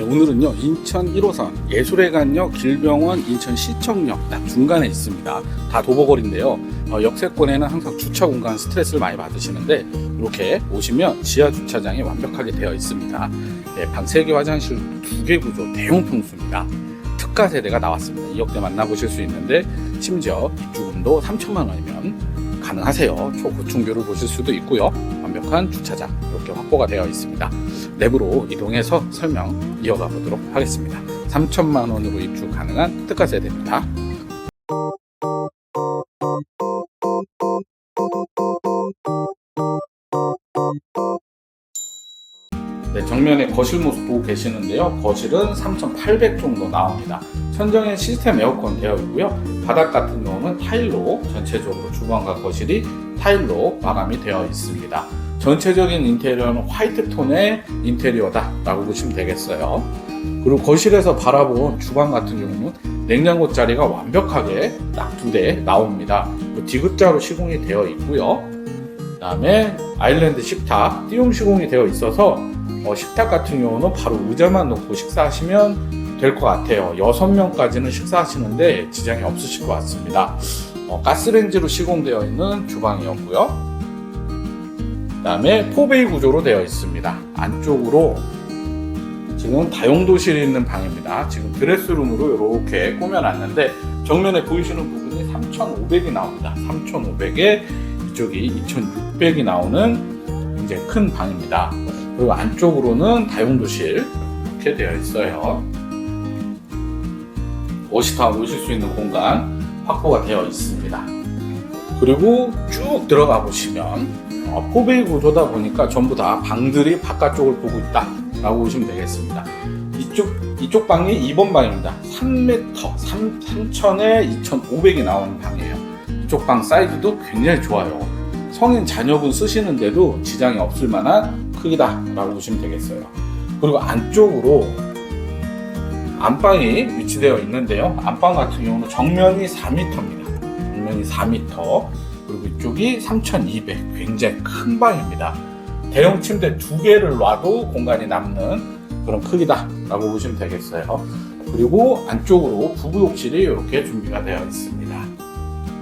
네, 오늘은요 인천 1호선 예술회관역 길병원 인천시청역 딱 중간에 있습니다. 다 도보거리인데요. 어, 역세권에는 항상 주차 공간 스트레스를 많이 받으시는데 이렇게 오시면 지하 주차장이 완벽하게 되어 있습니다. 네, 방 3개 화장실 2개 구조 대용 평수입니다. 특가 세대가 나왔습니다. 2억대 만나보실 수 있는데 심지어 입주금도 3천만 원이면 가능하세요. 초고층뷰를 보실 수도 있고요. 완벽한 주차장 이렇게 확보가 되어 있습니다. 내부로 이동해서 설명 이어가 보도록 하겠습니다. 3천만 원으로 입주 가능한 특가 세대입니다. 네, 정면에 거실 모습 보고 계시는데요. 거실은 3,800 정도 나옵니다. 천정에 시스템 에어컨 되어 있고요. 바닥 같은 경우는 타일로 전체적으로 주방과 거실이 타일로 마감이 되어 있습니다. 전체적인 인테리어는 화이트 톤의 인테리어다라고 보시면 되겠어요. 그리고 거실에서 바라본 주방 같은 경우는 냉장고 자리가 완벽하게 딱 두 대 나옵니다. 그 디귿자로 시공이 되어 있고요. 그 다음에 아일랜드 식탁 띄움 시공이 되어 있어서 어, 식탁 같은 경우는 바로 의자만 놓고 식사하시면 될 것 같아요. 6명까지는 식사하시는데 지장이 없으실 것 같습니다. 어, 가스레인지로 시공되어 있는 주방이었고요. 그 다음에 포베이 구조로 되어 있습니다. 안쪽으로 지금 다용도실이 있는 방입니다. 지금 드레스룸으로 이렇게 꾸며놨는데 정면에 보이시는 부분이 3,500이 나옵니다. 3,500에 이쪽이 2,600이 나오는 굉장히 큰 방입니다. 그리고 안쪽으로는 다용도실 이렇게 되어 있어요. 옷이 다 놓으실 수 있는 공간 확보가 되어 있습니다. 그리고 쭉 들어가 보시면 어, 포베이 구조다 보니까 전부 다 방들이 바깥쪽을 보고 있다 라고 보시면 되겠습니다. 이쪽 이쪽 방이 2번 방입니다. 3m, 3, 3,000에 2,500이 나오는 방이에요. 이쪽 방 사이즈도 굉장히 좋아요. 성인 자녀분 쓰시는데도 지장이 없을 만한 크기다라고 보시면 되겠어요. 그리고 안쪽으로 안방이 위치되어 있는데요. 안방 같은 경우는 정면이 4m입니다. 정면이 4m. 그리고 이쪽이 3200. 굉장히 큰 방입니다. 대형 침대 두 개를 놔도 공간이 남는 그런 크기다라고 보시면 되겠어요. 그리고 안쪽으로 부부 욕실이 이렇게 준비가 되어 있습니다.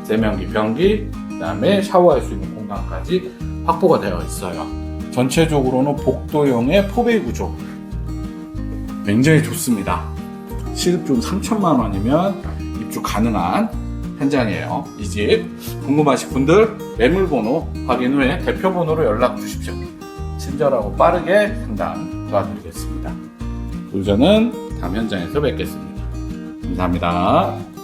세면기, 변기, 그 다음에 샤워할 수 있는 공간까지 확보가 되어 있어요. 전체적으로는 복도형의 포베이 구조. 굉장히 좋습니다. 시급중 3천만 원이면 입주 가능한 현장이에요. 이 집 궁금하신 분들 매물번호 확인 후에 대표번호로 연락 주십시오. 친절하고 빠르게 상담 도와드리겠습니다. 저는 다음 현장에서 뵙겠습니다. 감사합니다.